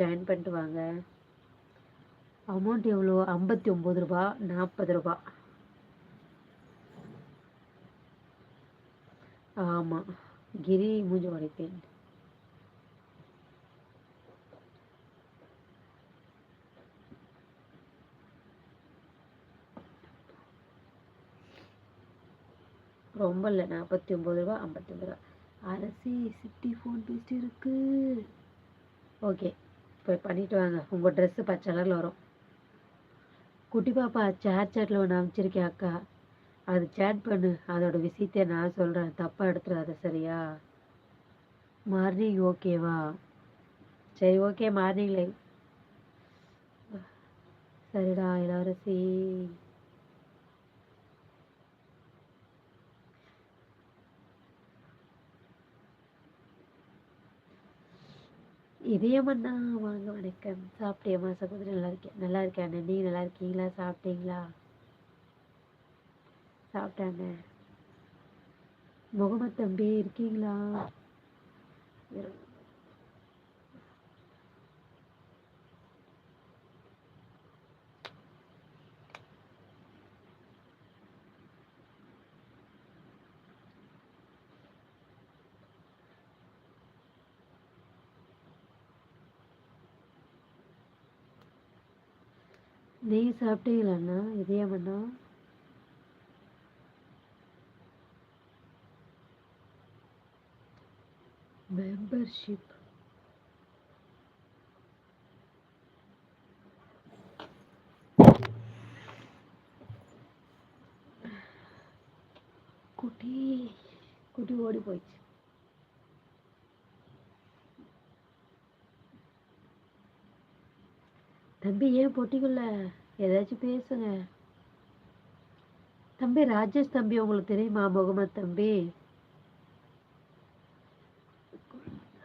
Join பண்ணிட்டு வாங்க. Amount எவ்வளோ? ஐம்பத்தி ஒம்பது ரூபா நாற்பது ரூபா. ஆமாம் கிரி மூஞ்சி உடைப்பேன். ரொம்ப இல்லை நாற்பத்தி ஒம்பது ரூபா ஐம்பத்தி ஒம்பது ரூபா. அரசி சிட்டி ஃபோன் பேசிட்டு இருக்கு. ஓகே போய் பண்ணிட்டு வாங்க. உங்கள் ட்ரெஸ்ஸு பச்சை கலரில் வரும். குட்டி பாப்பா சேட் சேட்டில் ஒன்று அமைச்சிருக்கேன் அக்கா. அது சேட் பண்ணு. அதோட விஷயத்தை நான் சொல்கிறேன் தப்பாக எடுத்துடாத சரியா? மார்னிங் ஓகேவா சரி ஓகே மார்னிங் லைவ் சரிடா இளவரசி இதயமண்ணா வாங்க வணக்கம். சாப்பிட்டியம்மா சகோதரி நல்லா இருக்கேன் நல்லா இருக்கேன்? நீ நல்லா இருக்கீங்களா? சாப்பிட்டீங்களா? சாப்பிட்டாங்க. முகமது தம்பி இருக்கீங்களா? இரு. சாப்பிட்டீங்களாண்ணா சாப்பிட்டீங்களாண்ணா இதயமண்ணா மெம்பர்ஷிப் குட்டி குட்டி ஓடி போயிடுச்சு. தம்பி ஏன் பொட்டிக்குள்ள? ஏதாச்சும் பேசுங்க. தம்பி ராஜேஷ் தம்பி உங்களுக்கு தெரியுமா முகமது தம்பி?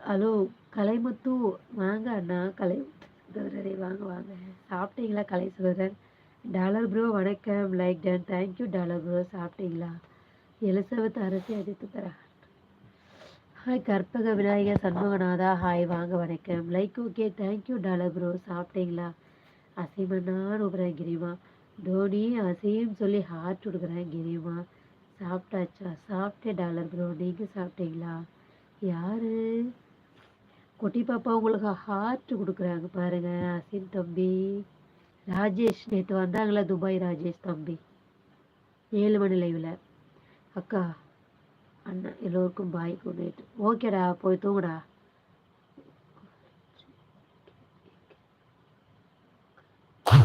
ஹலோ கலைமுத்து வாங்க அண்ணா கலை சகோதரரே வாங்க வாங்க. சாப்பிட்டீங்களா கலை சகோதரர் டாலர் ப்ரோ வணக்கம். Like done thank you dollar bro. சாப்பிட்டீங்களா? எலிசபெத் அரசி அஜித்து தரா ஹாய் கற்பக விநாயகர் சண்முகநாதா. ஹாய் வாங்க வணக்கம். Like okay thank you dollar bro. சாப்பிட்டீங்களா? அசீமன்னான்னு கூப்பிட்றேன் கிரிமா. தோனி அசையும் சொல்லி ஹார்ட் கொடுக்குறேன் கிரிமா. சாப்பிட்டாச்சா? சாப்பிட்டேன் டாலர் ப்ரோ நீங்கள் சாப்பிட்டீங்களா? யாரு? குட்டி பாப்பா உங்களுக்கு ஹார்ட் கொடுக்குறாங்க பாருங்க அசீம் தம்பி. ராஜேஷ் நேற்று வந்தாங்களா துபாய் ராஜேஷ் தம்பி. ஏழு மணி லைவில் அக்கா அண்ணா எல்லோருக்கும் பாய் குட் ஓகேடா போய் தூங்குடா.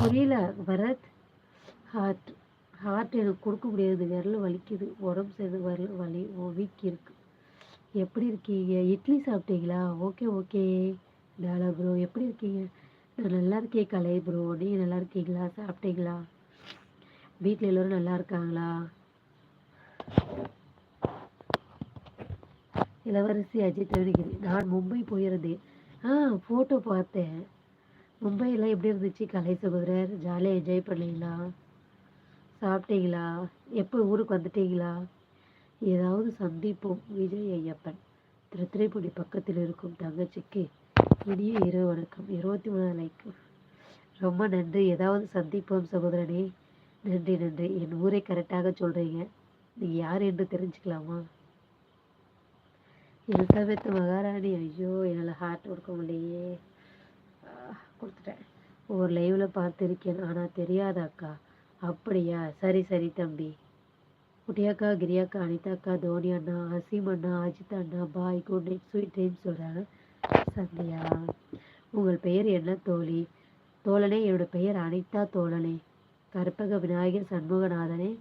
புரியல பரத் ஹார்ட் ஹார்ட் எனக்கு கொடுக்க முடியாது. விரல் வலிக்குது. உடம்பு சேர்ந்து விரல் வலி வீக் இருக்கு எப்படி இருக்கீங்க? இட்லி சாப்பிட்டீங்களா? Okay okay. டாலா ப்ரோ எப்படி இருக்கீங்க? நான் நல்லா இருக்கேன் கலை ப்ரோ நீங்கள் நல்லா இருக்கீங்களா? சாப்பிட்டீங்களா? வீட்டில் எல்லோரும் நல்லா இருக்காங்களா? இளவரசி அஜித் அருகிரி நான் மும்பை போயிருந்தேன். ஆ ஃபோட்டோ பார்த்தேன். மும்பையில் எப்படி இருந்துச்சு? கலை சகோதரர் ஜாலியாக என்ஜாய் பண்ணீங்களா? சாப்பிட்டீங்களா? எப்போ ஊருக்கு வந்துட்டீங்களா? ஏதாவது சந்திப்போம். விஜய் ஐயப்பன் திருத்துறைப்பூடி பக்கத்தில் இருக்கும் தங்கச்சிக்கு இனிய இரவு வணக்கம். இருபத்தி மூணு லைக் ரொம்ப நன்றி. ஏதாவது சந்திப்போம் சகோதரனே. நன்றி நன்றி. என் ஊரை கரெக்டாக சொல்கிறீங்க நீங்கள் யார் என்று தெரிஞ்சுக்கலாமா? எலிசபெத் மகாராணி. ஐயோ என்னால் ஹார்ட் கொடுக்க முடியலையே. கொடுத்துட்டேன். ஒரு லைவில் பார்த்துருக்கேன். ஆனால் தெரியாத அக்கா அப்படியா? சரி சரி தம்பி. குட்டியாக்கா கிரியாக்கா அனிதாக்கா தோனி அண்ணா அசீம் அண்ணா அஜித் அண்ணா bye good night sweet time சொல்கிறாங்க சந்தியா உங்கள் பெயர் என்ன தோழி? தோழனே என்னோட பெயர் அனிதா தோழனே. கற்பக விநாயகர் சண்முகநாதனே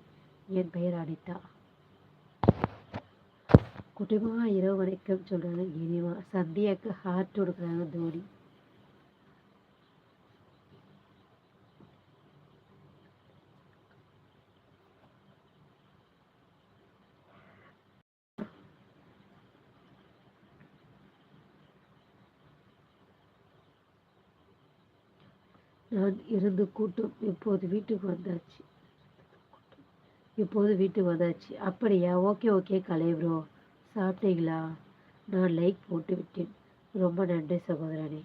என் பெயர் அனிதா. குட்டிமா இரவு வணக்கம் சொல்கிறாங்க இனிமா சந்தியாக்கு ஹார்ட் கொடுக்குறாங்க தோனி. நான் இருந்து கூட்டம். இப்போது வீட்டுக்கு வந்தாச்சு. இப்போது வீட்டுக்கு வந்தாச்சு. அப்படியா? ஓகே ஓகே கலை ப்ரோ சாப்பிட்டீங்களா? நான் லைக் போட்டு விட்டேன். ரொம்ப நன்றி சகோதரனே.